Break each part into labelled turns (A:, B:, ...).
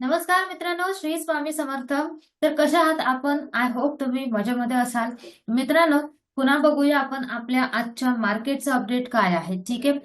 A: नमस्कार मित्रांनो श्री स्वामी समर्थ. तर कशा आहात आपण? आय होप तुम्ही मजेमध्ये असाल. मित्रांनो पुन्हा बघूया आपण आपल्या आजच्या मार्केटचं अपडेट काय आहे. ठीक आहे?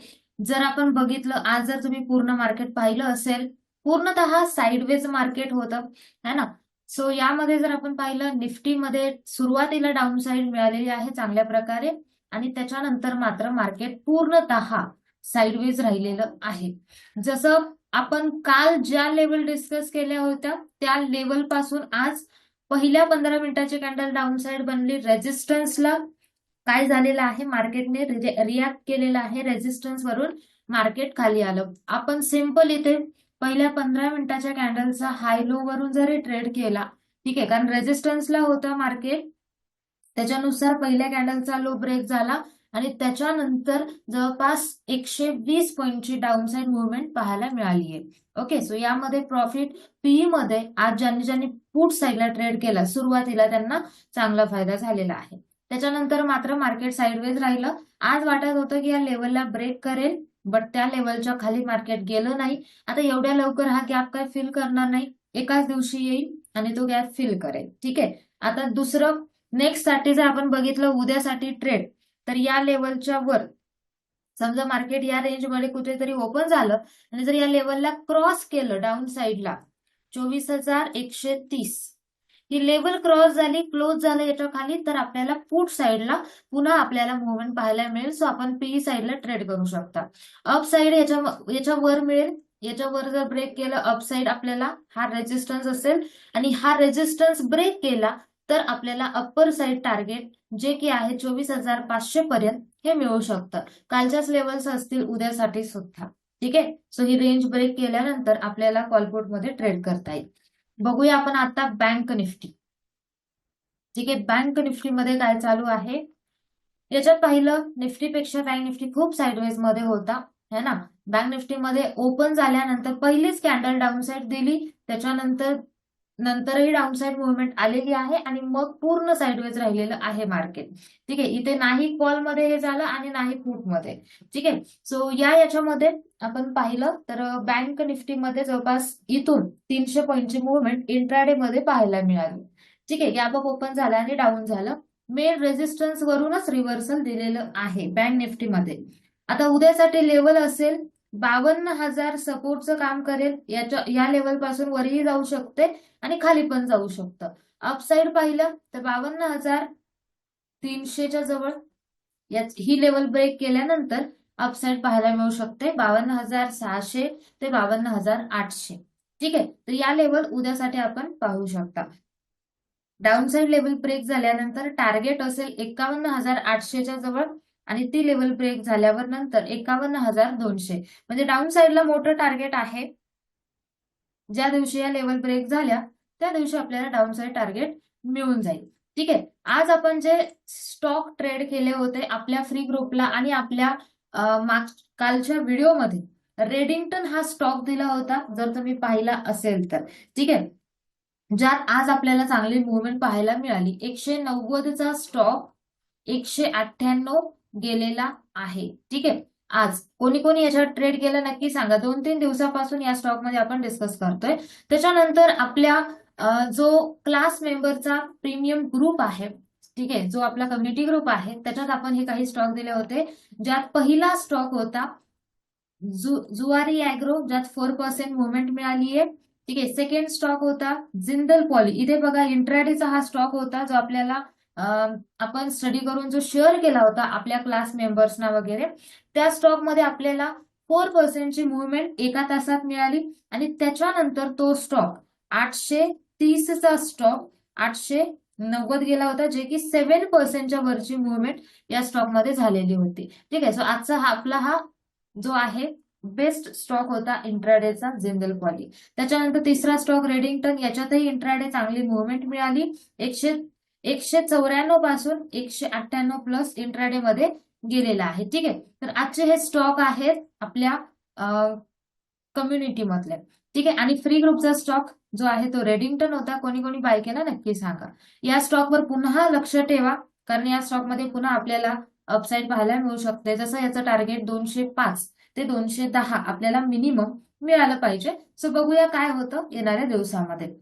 A: जर आपण बघितलं आज जर तुम्ही पूर्ण मार्केट पाहिलं असेल पूर्णतः साईडवेज मार्केट होतं है ना? सो यामध्ये जर आपण पाहिलं निफ्टीमध्ये सुरुवातीला डाऊन साईड मिळालेली आहे चांगल्या प्रकारे आणि त्याच्यानंतर मात्र मार्केट पूर्णतः साईडवेज राहिलेलं आहे. जसं आपण काल ज्या लेवल डिस्कस केल्या होत्या त्या लेवलपासून आज पहिल्या पंधरा मिनिटाची कॅन्डल डाऊन साइड बनली रेजिस्टन्सला काय झालेलं आहे? मार्केटने रिॲक्ट केलेलं आहे रेजिस्टन्स वरून मार्केट खाली आलं. आपण सिंपल इथे पहिल्या पंधरा मिनिटाच्या कॅन्डलचा हाय लो वरून जरी ट्रेड केला ठीक आहे कारण रेजिस्टन्सला होता मार्केट त्याच्यानुसार पहिल्या कॅन्डलचा लो ब्रेक झाला. आणि त्याच्यानंतर जवळपास एकशे वीस पॉईंटची डाऊनसाईड मुवमेंट पाहायला मिळाली आहे ओके सो यामध्ये प्रॉफिट पीई मध्ये आज ज्यांनी ज्यांनी पुट साईडला ट्रेड केला सुरुवातीला त्यांना चांगला फायदा झालेला आहे. त्याच्यानंतर मात्र मार्केट साईडवेज राहिलं. आज वाटत होतं की या लेवलला ब्रेक करेल बट त्या लेवलच्या खाली मार्केट गेलं नाही. आता एवढ्या लवकर हा गॅप काय फिल करणार नाही. एकाच दिवशी येईल आणि तो गॅप फिल करेल. ठीक आहे? आता दुसरं नेक्स्टसाठी जर आपण बघितलं उद्यासाठी ट्रेड तर या लेवलच्या वर समजा मार्केट या रेंजमध्ये कुठेतरी ओपन झालं आणि जर या लेवलला क्रॉस केलं डाऊन साईडला चोवीस हजार एकशे तीस. ही लेवल क्रॉस झाली क्लोज झालं याच्या खाली तर आपल्याला पुट साईडला पुन्हा आपल्याला मुवमेंट पाहायला मिळेल. सो आपण पी साईडला ट्रेड करू शकता. अप साईड याच्या याच्या वर मिळेल. याच्यावर जर ब्रेक केलं अप साईड आपल्याला हा रेजिस्टन्स असेल आणि हा रेजिस्टन्स ब्रेक केला तर आपल्याला अप्पर साईड टार्गेट जे की आहे चोवीस हजार पाचशे पर्यंत हे मिळू शकतं. कालच्याच लेवल्स असतील उद्यासाठी सुद्धा. ठीक आहे? सो ही रेंज ब्रेक केल्यानंतर आपल्याला कॉलपोर्टमध्ये ट्रेड करता येईल. बघूया आपण आता बँक निफ्टी ठीक आहे? बँक निफ्टी मध्ये काय चालू आहे? याच्यात पाहिलं निफ्टीपेक्षा बँक निफ्टी खूप साईडवेजमध्ये होता. है ना? बँक निफ्टी मध्ये ओपन झाल्यानंतर पहिलीच कॅन्डल डाऊन साईड दिली. त्याच्यानंतर नंतरही डाऊनसाईड मुव्हमेंट मुवमेंट आलेली आहे आणि मग पूर्ण साईडवेज राहिलेलं आहे मार्केट ठीक आहे इथे नाही कॉलमध्ये हे झालं आणि नाही फूटमध्ये ठीक आहे सो या याच्यामध्ये आपण पाहिलं तर बँक निफ्टीमध्ये जवळपास इथून तीनशे पॉईंटची मुवमेंट इंट्राडे मध्ये पाहायला मिळाली. ठीक आहे गॅप ओपन झाला आणि डाऊन झालं. मेन रेजिस्टन्स वरूनच रिव्हर्सल दिलेलं आहे बँक निफ्टीमध्ये आता उद्यासाठी लेवल असेल बावन्न हजार सपोर्टचं काम करेल. याच्या या लेवलपासून वरही जाऊ शकते आणि खाली पण जाऊ शकतं. अपसाईड पाहिलं तर बावन्न हजार तीनशेच्या जवळ ही लेवल ब्रेक केल्यानंतर अपसाईड पाहायला मिळू शकते. बावन्न हजार सहाशे ते बावन्न हजार आठशे. ठीक आहे? तर या लेवल उद्यासाठी आपण पाहू शकता. डाऊनसाईड लेवल ब्रेक झाल्यानंतर टार्गेट असेल एकावन्न हजार आठशेच्या जवळ. आणि ती लेवल ब्रेक झाल्यावर नंतर एकावन्न हजार दोनशे. म्हणजे डाऊन साईडला मोठं टार्गेट आहे. ज्या दिवशी या लेवल ब्रेक झाल्या त्या दिवशी आपल्याला डाऊन साईड टार्गेट मिळून जाईल. ठीक आहे? आज आपण जे स्टॉक ट्रेड केले होते आपल्या फ्री ग्रुपला आणि आपल्या माग कालच्या व्हिडिओमध्ये रेडिंग्टन हा स्टॉक दिला होता जर तुम्ही पाहिला असेल तर. ठीक आहे? ज्यात आज आपल्याला चांगली मुवमेंट पाहायला मिळाली. एकशे नव्वदचा स्टॉक एकशे अठ्ठ्याण्णव गेलेला आहे. ठीक आहे? आज कोणी कोणी याच्यावर ट्रेड केलं नक्की सांगा. दोन तीन दिवसापासून या स्टॉकमध्ये आपण डिस्कस करतोय. त्याच्यानंतर आपल्या जो क्लास मेंबरचा प्रीमियम ग्रुप आहे ठीक आहे जो आपला कम्युनिटी ग्रुप आहे त्याच्यात आपण हे काही स्टॉक दिले होते. ज्यात पहिला स्टॉक होता जुवारी अॅग्रो ज्यात फोर पर्सेंट मुवमेंट मिळाली आहे ठीक आहे? सेकंड स्टॉक होता जिंदल पॉली. इथे बघा इंट्राडेचा हा स्टॉक होता जो आपल्याला आपण स्टडी करून जो शेअर केला होता आपल्या क्लास मेंबर्सना वगैरे त्या स्टॉकमध्ये आपल्याला फोर पर्सेंटची मुवमेंट एका तासात मिळाली आणि त्याच्यानंतर तो स्टॉक आठशे तीसचा स्टॉक आठशे नव्वद गेला होता जे की सेव्हन पर्सेंटच्या वरची मुवमेंट या स्टॉकमध्ये झालेली होती. ठीक आहे सो आजचा हा आपला हा जो आहे बेस्ट स्टॉक होता इंट्राडेचा जिंदल क्वाली त्याच्यानंतर तिसरा स्टॉक रेडिंग्टन याच्यातही इंट्राडे चांगली मुवमेंट मिळाली. एकशे एकशे चौऱ्याण्णवपासून एकशे अठ्ठ्याण्णव प्लस इंट्राडे मध्ये गेलेला आहे. ठीक आहे? तर आजचे हे स्टॉक आहेत आपल्या कम्युनिटी मधले. ठीक आहे? आणि फ्री ग्रुपचा स्टॉक जो आहे तो रेडिंग्टन होता. कोणी कोणी बाय केला नक्की सांगा. या स्टॉकवर पुन्हा लक्ष ठेवा. कारण या स्टॉकमध्ये पुन्हा आपल्याला अपसाईड पाहायला मिळू शकते. जसं याचं टार्गेट दोनशे पाच ते दोनशे दहा आपल्याला मिनिमम मिळालं पाहिजे. सो बघूया काय होतं येणाऱ्या दिवसामध्ये.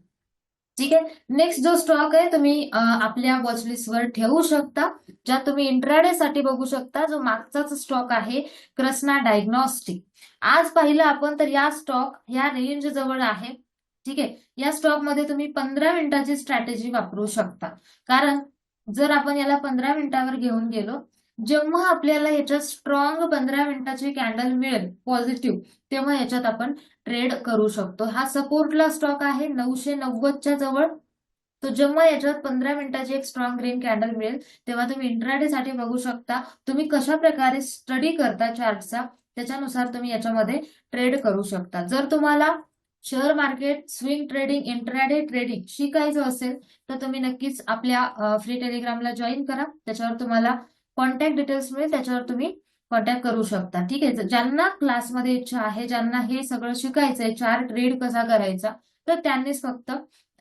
A: ठीक आहे? नेक्स्ट जो स्टॉक आहे तुम्ही आपल्या वॉचलिस्टवर ठेवू शकता ज्या तुम्ही इंट्राडे साठी बघू शकता जो मागचाच स्टॉक आहे कृष्णा डायग्नॉस्टिक आज पाहिलं आपण तर या स्टॉक ह्या रेंज जवळ आहे ठीक आहे? या स्टॉकमध्ये तुम्ही पंधरा मिनिटाची स्ट्रॅटेजी वापरू शकता. कारण जर आपण याला पंधरा मिनिटावर घेऊन गेलो जेव्हा आपल्याला याच्यात स्ट्रॉंग पंधरा मिनिटाची कॅन्डल मिळेल पॉझिटिव्ह तेव्हा याच्यात आपण ट्रेड करू शकतो. हा सपोर्टला स्टॉक आहे नऊशे नव्वदच्या जवळ. तो जेव्हा याच्यात पंधरा मिनिटाची एक स्ट्रॉंग ग्रीन कॅन्डल मिळेल तेव्हा तुम्ही इंट्राडे साठी बघू शकता तुम्ही कशा प्रकारे स्टडी करता चार्टचा त्याच्यानुसार तुम्ही याच्यामध्ये ट्रेड करू शकता. जर तुम्हाला share market swing trading intraday trading शिकायचं असेल तर तुम्ही नक्कीच आपल्या फ्री टेलिग्रामला जॉईन करा. त्याच्यावर तुम्हाला कॉन्टॅक्ट डिटेल्स मिळेल त्याच्यावर तुम्ही कॉन्टॅक्ट करू शकता. ठीक आहे? ज्यांना क्लासमध्ये इच्छा आहे ज्यांना हे सगळं शिकायचंय चार्ट रीड कसा करायचा तर त्यांनीच फक्त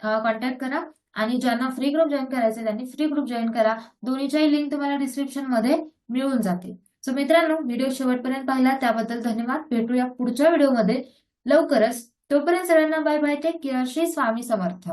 A: कॉन्टॅक्ट करा. आणि ज्यांना फ्री ग्रुप जॉईन करायचे त्यांनी फ्री ग्रुप जॉईन करा. दोन्हीच्याही लिंक तुम्हाला डिस्क्रिप्शनमध्ये मिळून जातील. सो मित्रांनो व्हिडिओ शेवटपर्यंत पाहिला. त्याबद्दल धन्यवाद. भेटूया पुढच्या व्हिडिओमध्ये लवकरच. तोपर्यंत सगळ्यांना bye bye take care Shri Swami Samarth.